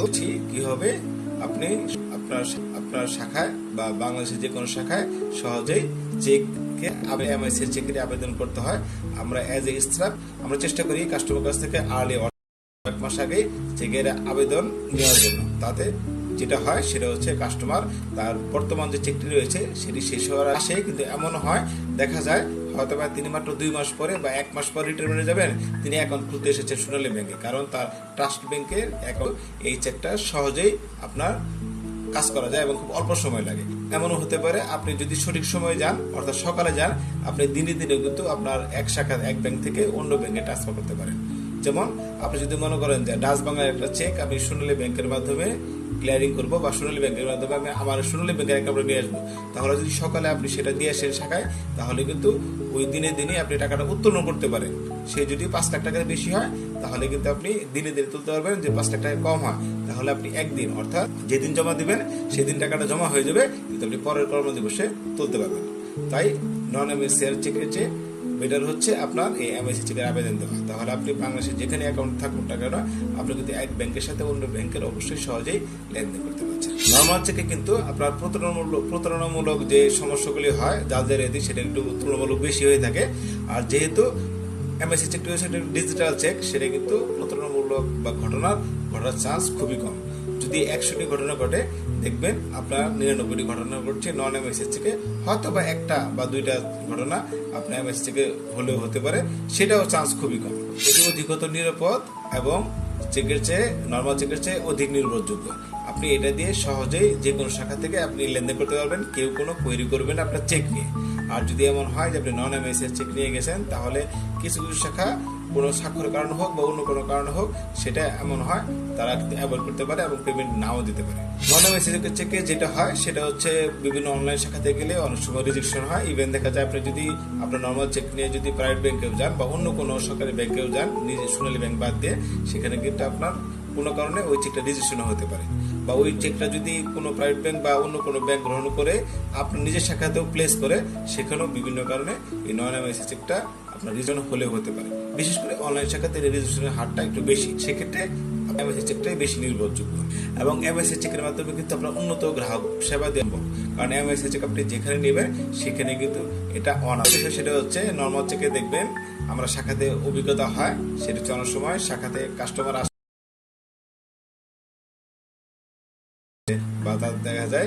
কিন্তু কি হবে? আপনি আপনার আপনার শাখায় বা বাংলাদেশের যে কোনো শাখায় সহজেই চেককে এমআইসি চেকের আবেদন করতে হয়। আমরা অ্যাজ এ স্টাফ আমরা চেষ্টা করি কাস্টমার কাছ থেকে আর্লি এক মাস আগে চেকের আবেদন নেওয়ার জন্য। তাতে যেটা হয় সেটা হচ্ছে কাস্টমার তার বর্তমান যে চেকটি রয়েছে সেটি শেষ হওয়ার আসে কিন্তু এমন হয়, দেখা যায় হয়তো বা তিনি মাত্র দুই মাস পরে বা এক মাস পরে রিটায়ারমেন্টে যাবেন, তিনি অ্যাকাউন্ট খুলতে এসেছেন সোনালী ব্যাংকে কারণ তার ট্রাস্ট ব্যাংকের অ্যাকাউন্ট এই চেকটা সহজেই আপনার কাজ করা যায় এবং খুব অল্প সময় লাগে। এমনও হতে পারে আপনি যদি সঠিক সময়ে যান, অর্থাৎ সকালে যান, আপনি দিনে দিনে কিন্তু আপনার এক শাখা এক ব্যাংক থেকে অন্য ব্যাংকে ট্রান্সফার করতে পারেন। যেমন, আপনি যদি মনে করেন যে ডাচ বাংলার একটা চেক আপনি সোনালী ব্যাংকের মাধ্যমে ক্লিয়ারিং করব বা সোনালী ব্যাংকের মাধ্যমে আমি আমার সোনালী ব্যাংকের অ্যাকাউন্টে নিয়ে আসব। তাহলে যদি সকালে আপনি সেটা দিয়ে আসেন শাখায়, তাহলে কিন্তু ওই দিনে দিনে আপনি টাকাটা উত্তোলন করতে পারেন। সে যদি পাঁচ লাখ টাকার বেশি হয়, তাহলে কিন্তু আপনি দিনে দিনে তুলতে পারবেন যে পাঁচ লাখ টাকা কম হয়। তাহলে আপনি একদিন, অর্থাৎ যেদিন জমা দিবেন, সেদিন টাকাটা জমা হয়ে যাবে, কিন্তু আপনি পরের কর্মদিবসে তুলতে পারবেন। তাই নন এমএসিআর চেকের চেয়ে বেটার হচ্ছে আপনার এই এমআইসি চেকের আবেদন দেওয়া। তাহলে আপনি বাংলাদেশে যেখানে অ্যাকাউন্ট থাকুন না কেন, আপনি কিন্তু এক ব্যাংকের সাথে অন্য ব্যাংকের অবশ্যই সহজেই লেনদেন করতে পারছেন। নর্মাল চেকে কিন্তু আপনার প্রতারণামূলক প্রতারণামূলক যে সমস্যাগুলি হয় যাদের এদিকে সেটা একটু তুলনামূলক বেশি হয়ে থাকে। আর যেহেতু এমআইসি চেকটি হচ্ছে ডিজিটাল চেক সেটা কিন্তু প্রতারণামূলক বা ঘটনার ঘটার চান্স খুবই কম। যদি একশোটি ঘটনা ঘটে, দেখবেন আপনার নিরানব্বইটি ঘটনা ঘটছে নন এমএসএস থেকে হয়তো বা একটা বা দুইটা ঘটনা আপনার এমএস থেকে হলেও হতে পারে, সেটাও চান্স খুবই কম। এটি অধিকত নিরাপদ এবং চেকের চেয়ে নর্মাল চেকের চেয়ে অধিক নির্ভরযোগ্য। আপনি এটা দিয়ে সহজেই যে কোনো শাখা থেকে আপনি লেনদেন করতে পারবেন, কেউ কোনো কোয়েরি করবেন আপনার চেক নিয়ে। আর যদি এমন হয় যে আপনি নন এমএসএস চেক নিয়ে গেছেন, তাহলে কিছু কিছু শাখা কোনো স্বাক্ষরের কারণে হোক বা অন্য কোনো কারণে হোক, সেটা এমন হয়, তারা অ্যাভয়েড করতে পারে এবং পেমেন্ট নাও দিতে পারে। নন মেসেজের চেকে যেটা হয়, সেটা হচ্ছে বিভিন্ন অনলাইন শাখাতে গেলে অনেক সময় রিজেকশন হয়। ইভেন দেখা যায় আপনি যদি আপনার নর্মাল চেক নিয়ে যদি প্রাইভেট ব্যাংকেও যান বা অন্য কোনো সরকারি ব্যাংকেও যান, নিজে সোনালী ব্যাংক বাদ দিয়ে, সেখানে কিন্তু আপনার কোনো কারণে ওই চেকটা রেজিস্ট্রেশন হতে পারে। বা ওই চেকটা যদি কোনো প্রাইভেট ব্যাংক বা অন্য কোনো ব্যাংক গ্রহণ করে, আপনার নিজের শাখাতেও প্লেস করে, সেখানেও বিভিন্ন কারণে এই নন এমআইসি চেকটা আপনার রিজন হলেও হতে পারে। বিশেষ করে অনলাইন শাখাতে রেজিস্ট্রেশনের হারটা একটু বেশি। সেক্ষেত্রে এমএসএ চেকটাই বেশি নির্ভরযোগ্য। এবং এমএসএ চেকের মাধ্যমে কিন্তু আপনার উন্নত গ্রাহক সেবা দেব কারণ এমএসএ চেক আপনি যেখানে নেবেন, সেখানে কিন্তু এটা অন সেটা হচ্ছে নর্মাল চেকে দেখবেন, আমরা শাখাতে অভিজ্ঞতা হয়, সেটা হচ্ছে অনেক সময় শাখাতে কাস্টমার দেখা যায়।